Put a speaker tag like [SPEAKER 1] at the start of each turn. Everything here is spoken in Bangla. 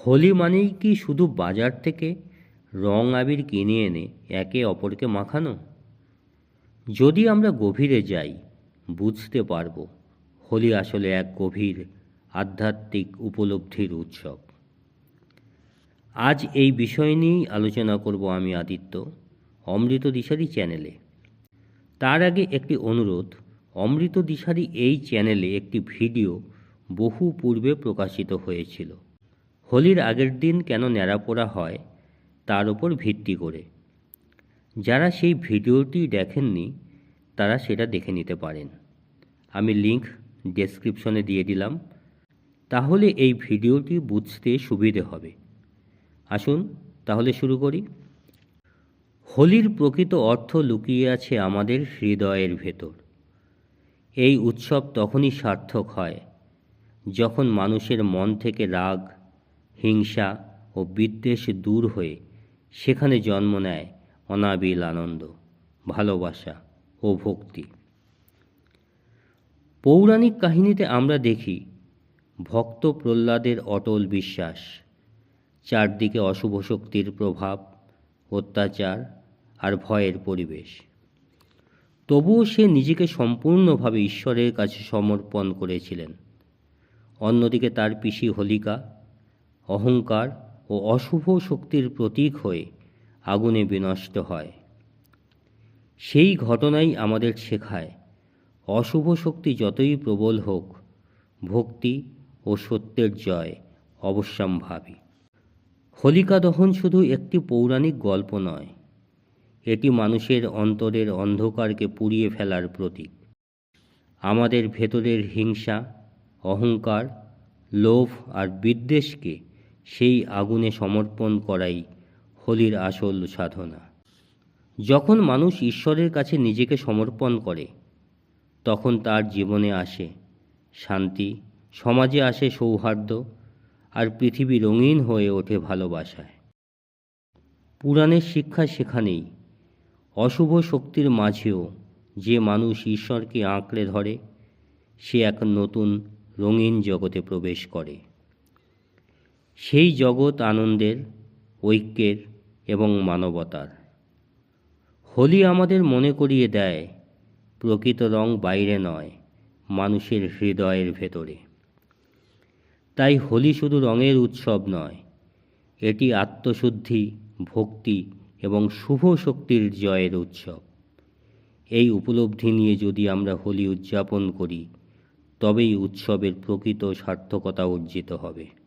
[SPEAKER 1] হোলি মানেই কি শুধু বাজার থেকে রং আবির কিনে এনে একে অপরকে মাখানো? যদি আমরা গভীরে যাই, বুঝতে পারব হোলি আসলে এক গভীর আধ্যাত্মিক উপলব্ধির উৎসব। আজ এই বিষয় নিয়েই আলোচনা করব আমি আদিত্য, অমৃত দিশারি চ্যানেলে। তার আগে একটি অনুরোধ, অমৃত দিশারি এই চ্যানেলে একটি ভিডিও বহু পূর্বে প্রকাশিত হয়েছিল। হোলির আগের দিন কেন ন্যাড়া পোড়া হয়, তার উপর ভিত্তি করে। যারা সেই ভিডিওটি দেখেননি, তারা সেটা দেখে নিতে পারেন। আমি লিংক ডেসক্রিপশনে দিয়ে দিলাম। তাহলে এই ভিডিওটি বুঝতে সুবিধে হবে। আসুন তাহলে শুরু করি। হোলির প্রকৃত অর্থ লুকিয়ে আছে আমাদের হৃদয়ের ভেতর। এই উৎসব তখনই সার্থক হয়, যখন মানুষের মন থেকে রাগ হিংসা ও বিদ্বেষ দূর হয়ে সেখানে জন্ম নেয় অনাবিল আনন্দ, ভালোবাসা ও ভক্তি। পৌরাণিক কাহিনীতে আমরা দেখি ভক্ত প্রহ্লাদের অটল বিশ্বাস, চারদিকে অশুভ শক্তির প্রভাব, অত্যাচার আর ভয়ের পরিবেশ। তবুও সে নিজেকে সম্পূর্ণভাবে ঈশ্বরের কাছে সমর্পণ করেছিলেন। অন্যদিকে তার পিসি হোলিকা অহংকার ও অশুভ শক্তির প্রতীক হয়ে আগুনে বিনষ্ট হয়। সেই ঘটনাই আমাদের শেখায়, অশুভ শক্তি যতই প্রবল হোক, ভক্তি ও সত্যের জয় অবশ্যম্ভাবী। হোলিকা দহন শুধু একটি পৌরাণিক গল্প নয়, এটি মানুষের অন্তরের অন্ধকারকে পুড়িয়ে ফেলার প্রতীক। আমাদের ভেতরের হিংসা, অহংকার, লোভ আর বিদ্বেষকে সেই আগুনে সমর্পণ করাই হোলির আসল সাধনা। যখন মানুষ ঈশ্বরের কাছে নিজেকে সমর্পণ করে, তখন তার জীবনে আসে শান্তি, সমাজে আসে সৌহার্দ্য আর পৃথিবী রঙিন হয়ে ওঠে ভালোবাসায়। পুরাণের শিক্ষা সেখানেই। অশুভ শক্তির মাঝেও যে মানুষ ঈশ্বরকে আঁকড়ে ধরে, সে এক নতুন রঙিন জগতে প্রবেশ করে। সেই জগৎ আনন্দের, ঐক্যের এবং মানবতার। হোলি আমাদের মনে করিয়ে দেয়, প্রকৃত রং বাইরে নয়, মানুষের হৃদয়ের ভেতরে। তাই হোলি শুধু রঙের উৎসব নয়, এটি আত্মশুদ্ধি, ভক্তি এবং শুভ শক্তির জয়ের উৎসব। এই উপলব্ধি নিয়ে যদি আমরা হোলি উদযাপন করি, তবেই উৎসবের প্রকৃত সার্থকতা অর্জিত হবে।